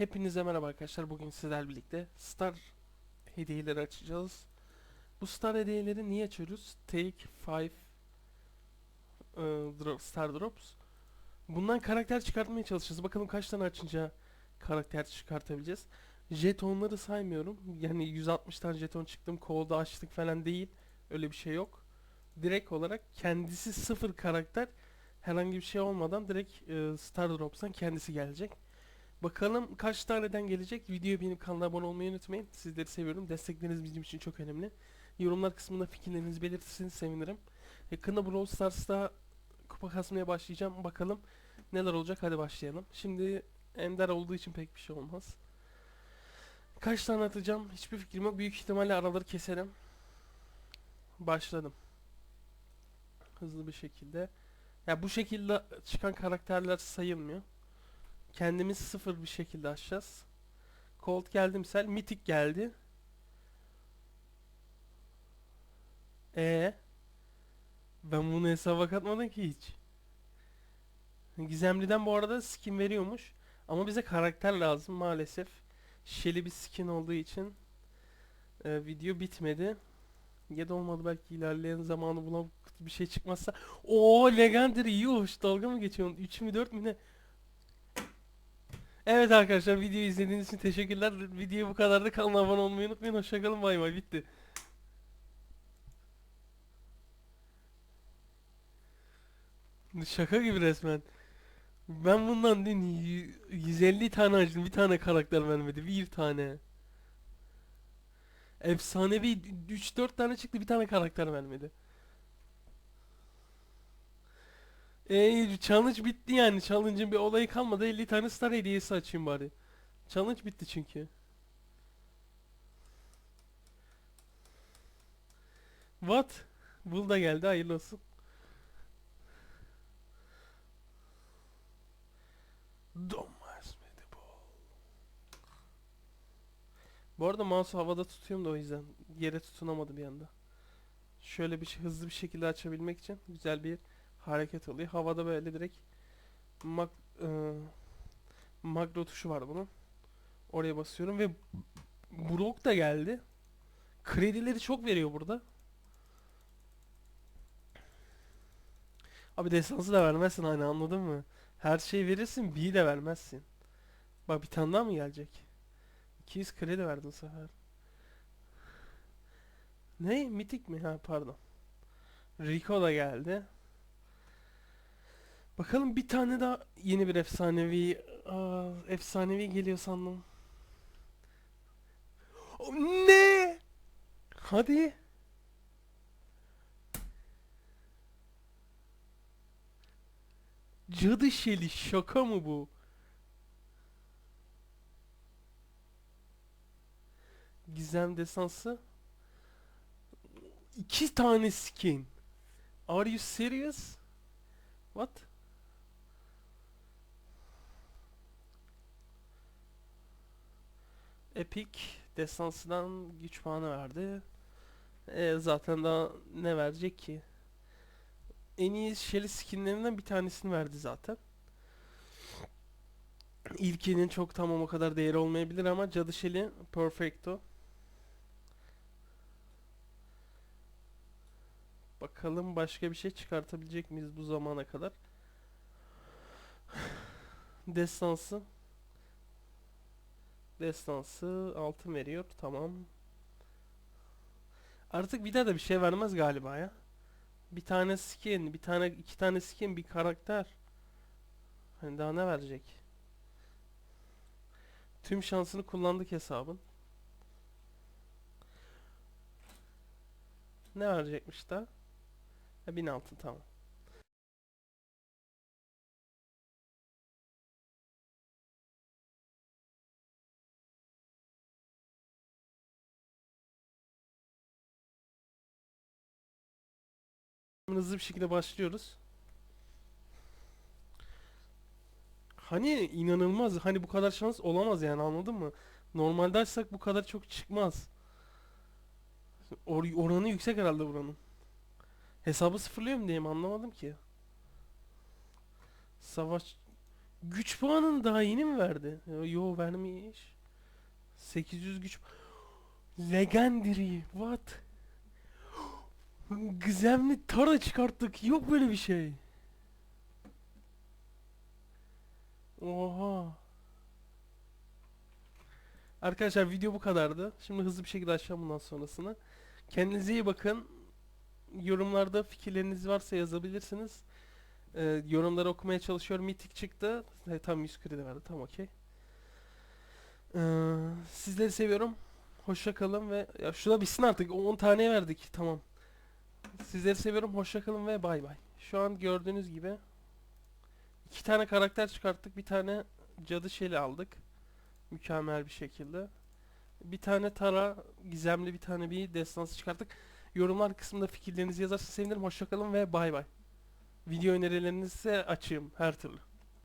Hepinize merhaba arkadaşlar. Bugün sizlerle birlikte Star hediyeleri açacağız. Bu Star hediyeleri niye açıyoruz? Take 5 drop, Star Drops. Bundan karakter çıkartmaya çalışacağız. Bakalım kaç tane açınca karakter çıkartabileceğiz. Jetonları saymıyorum. Yani 160 tane jeton çıktım. Kolda açtık falan değil. Öyle bir şey yok. Direkt olarak kendisi sıfır karakter herhangi bir şey olmadan direkt e, Star Drops'tan kendisi gelecek. Bakalım kaç taneden gelecek. Videoya benim kanala abone olmayı unutmayın. Sizleri seviyorum. Destekleriniz bizim için çok önemli. Yorumlar kısmında fikirlerinizi belirtirseniz sevinirim. Yakında Brawl Stars'ta kupa kasmaya başlayacağım. Bakalım neler olacak. Hadi başlayalım. Şimdi Ender olduğu için pek bir şey olmaz. Kaç tane atacağım? Hiçbir fikrim yok. Büyük ihtimalle araları keserim. Başladım. Hızlı bir şekilde. Ya bu şekilde çıkan karakterler sayılmıyor. Kendimiz sıfır bir şekilde açacağız. Colt geldi misal. Mythic geldi. E Ben bunu hesaba katmadım ki hiç. Gizemli'den bu arada skin veriyormuş. Ama bize karakter lazım maalesef. Şeli bir skin olduğu için e, video bitmedi. Ya da olmadı belki ilerleyen zamanı buna bir şey çıkmazsa. O Legendary iyi hoş dalga mı geçiyorsun? 3 mü 4 mü ne? Evet arkadaşlar videoyu izlediğiniz için teşekkürler. Video bu kadardı. Kanala abone olmayı unutmayın. Hoşçakalın. Bay bay. Bitti. Şaka gibi resmen. Ben bundan dün y- 150 tane açtım. Bir tane karakter vermedi. Bir tane. Efsanevi 3-4 tane çıktı. Bir tane karakter vermedi. Eee challenge bitti yani. Challenge'ın bir olayı kalmadı. 50 tane star hediyesi açayım bari. Challenge bitti çünkü. What? Bul da geldi. Hayırlı olsun. Domaz Medibol. Bu arada mouse'u havada tutuyorum da o yüzden yere tutunamadı bir anda. Şöyle bir şey, hızlı bir şekilde açabilmek için güzel bir hareket oluyor. Havada böyle direkt mak e, makro tuşu var bunun. Oraya basıyorum ve Brock da geldi. Kredileri çok veriyor burada. Abi destansı da vermezsin hani anladın mı? Her şeyi verirsin bir de vermezsin. Bak bir tane daha mı gelecek? 200 kredi verdi bu sefer. Ne? Mitik mi? Ha pardon. Rico da geldi. Bakalım bir tane daha yeni bir efsanevi Aa, efsanevi geliyor sandım. O- Ne? Hadi. Cadı Şeli şaka mı bu? Gizem desansı. İki tane skin. Are you serious? What? Epic destansından güç puanı verdi. E, zaten daha ne verecek ki? En iyi Shelly skinlerinden bir tanesini verdi zaten. İlkinin çok tamam o kadar değeri olmayabilir ama Cadı Shelly Perfecto. Bakalım başka bir şey çıkartabilecek miyiz bu zamana kadar? Destansı. Destansı altın veriyor. Tamam. Artık bir daha da bir şey vermez galiba ya. Bir tane skin, bir tane iki tane skin, bir karakter. Hani daha ne verecek? Tüm şansını kullandık hesabın. Ne verecekmiş daha? Ha, 1000 altın tamam. Hızlı bir şekilde başlıyoruz. Hani inanılmaz. Hani bu kadar şans olamaz yani anladın mı? Normalde açsak bu kadar çok çıkmaz. Or oranı yüksek herhalde buranın. Hesabı sıfırlıyor mu diyeyim anlamadım ki. Savaş Güç puanını daha yeni mi verdi? Yo vermiş. 800 güç. Legendary. What? Gizemli Tara çıkarttık. Yok böyle bir şey. Oha. Arkadaşlar video bu kadardı. Şimdi hızlı bir şekilde açacağım bundan sonrasını. Kendinize iyi bakın. Yorumlarda fikirleriniz varsa yazabilirsiniz. Ee, yorumları okumaya çalışıyorum. Mitik çıktı. E, tam 100 kredi verdi. Tamam okey. Ee, sizleri seviyorum. Hoşça kalın ve ya şuna bitsin artık. 10 tane verdik. Tamam. Sizleri seviyorum. Hoşça kalın ve bay bay. Şu an gördüğünüz gibi iki tane karakter çıkarttık. Bir tane cadı şeli aldık. Mükemmel bir şekilde. Bir tane Tara, gizemli bir tane bir destansı çıkarttık. Yorumlar kısmında fikirlerinizi yazarsa sevinirim. Hoşça kalın ve bay bay. Video önerilerinizi ise açığım her türlü.